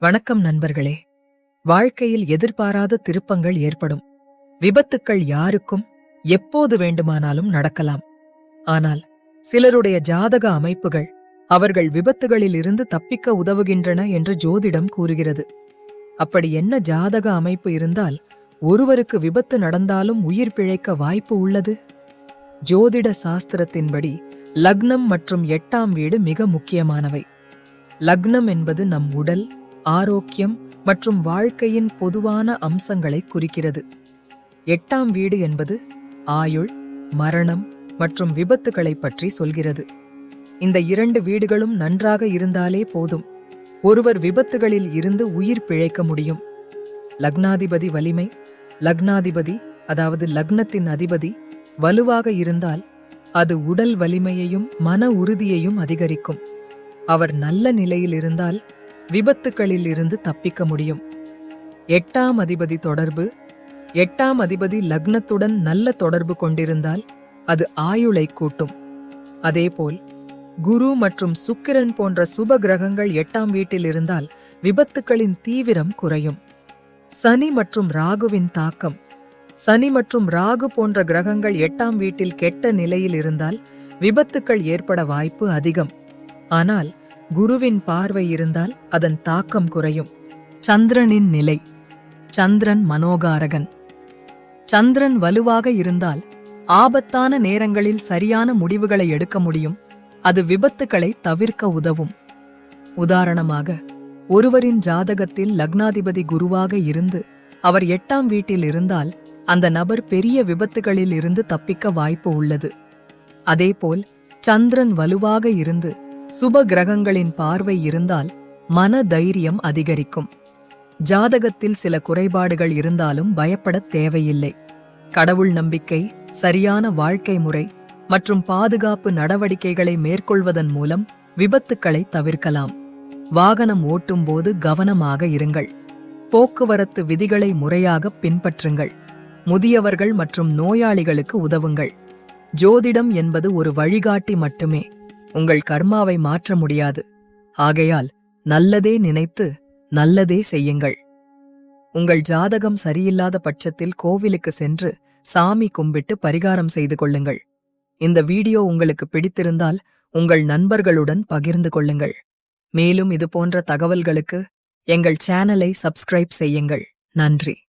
வணக்கம் நண்பர்களே. வாழ்க்கையில் எதிர்பாராத திருப்பங்கள் ஏற்படும். விபத்துக்கள் யாருக்கும் எப்போது வேண்டுமானாலும் நடக்கலாம். ஆனால் சிலருடைய ஜாதக அமைப்புகள் அவர்கள் விபத்துகளில் இருந்து தப்பிக்க உதவுகின்றன என்று ஜோதிடம் கூறுகிறது. அப்படி என்ன ஜாதக அமைப்பு இருந்தால் ஒருவருக்கு விபத்து நடந்தாலும் உயிர் பிழைக்க வாய்ப்பு உள்ளது? ஜோதிட சாஸ்திரத்தின்படி லக்னம் மற்றும் எட்டாம் வீடு மிக முக்கியமானவை. லக்னம் என்பது நம் உடல் ஆரோக்கியம் மற்றும் வாழ்க்கையின் பொதுவான அம்சங்களை குறிக்கிறது. எட்டாம் வீடு என்பது ஆயுள் மரணம் மற்றும் விபத்துகளை பற்றி சொல்கிறது. இந்த இரண்டு வீடுகளும் நன்றாக இருந்தாலே போதும். ஒருவர் விபத்துகளில் இருந்து உயிர் பிழைக்க முடியும். லக்னாதிபதி வலிமை லக்னாதிபதி அதாவது லக்னத்தின் அதிபதி வலுவாக இருந்தால் அது உடல் வலிமையையும் மன உறுதியையும் அதிகரிக்கும். அவர் நல்ல நிலையில் இருந்தால் விபத்துகளில் இருந்து தப்பிக்க முடியும். எட்டாம் அதிபதி தொடர்பு எட்டாம் அதிபதி லக்னத்துடன் நல்ல தொடர்பு கொண்டிருந்தால் அது ஆயுளை கூட்டும். அதேபோல் குரு மற்றும் சுக்கிரன் போன்ற சுப கிரகங்கள் எட்டாம் வீட்டில் இருந்தால் விபத்துகளின் தீவிரம் குறையும். சனி மற்றும் ராகுவின் தாக்கம். சனி மற்றும் ராகு போன்ற கிரகங்கள் எட்டாம் வீட்டில் கெட்ட நிலையில் இருந்தால் விபத்துக்கள் ஏற்பட வாய்ப்பு அதிகம். ஆனால் குருவின் பார்வை இருந்தால் அதன் தாக்கம் குறையும். சந்திரனின் நிலை. சந்திரன் மனோகாரகன். சந்திரன் வலுவாக இருந்தால் ஆபத்தான நேரங்களில் சரியான முடிவுகளை எடுக்க முடியும். அது விபத்துக்களை தவிர்க்க உதவும். உதாரணமாக ஒருவரின் ஜாதகத்தில் லக்னாதிபதி குருவாக இருந்து அவர் எட்டாம் வீட்டில் இருந்தால் அந்த நபர் பெரிய விபத்துகளில் இருந்து தப்பிக்க வாய்ப்பு உள்ளது. அதேபோல் சந்திரன் வலுவாக இருந்து சுப கிரகங்களின் பார்வை இருந்தால் மன தைரியம் அதிகரிக்கும். ஜாதகத்தில் சில குறைபாடுகள் இருந்தாலும் பயப்படத் தேவையில்லை. கடவுள் நம்பிக்கை சரியான வாழ்க்கை முறை மற்றும் பாதுகாப்பு நடவடிக்கைகளை மேற்கொள்வதன் மூலம் விபத்துக்களை தவிர்க்கலாம். வாகனம் ஓட்டும்போது கவனமாக இருங்கள். போக்குவரத்து விதிகளை முறையாக பின்பற்றுங்கள். முதியவர்கள் மற்றும் நோயாளிகளுக்கு உதவுங்கள். ஜோதிடம் என்பது ஒரு வழிகாட்டி மட்டுமே. உங்கள் கர்மாவை மாற்ற முடியாது. ஆகையால் நல்லதே நினைத்து நல்லதே செய்யுங்கள். உங்கள் ஜாதகம் சரியில்லாத பட்சத்தில் கோவிலுக்கு சென்று சாமி கும்பிட்டு பரிகாரம் செய்து கொள்ளுங்கள். இந்த வீடியோ உங்களுக்கு பிடித்திருந்தால் உங்கள் நண்பர்களுடன் பகிர்ந்து கொள்ளுங்கள். மேலும் இதுபோன்ற தகவல்களுக்கு எங்கள் சேனலை சப்ஸ்கிரைப் செய்யுங்கள். நன்றி.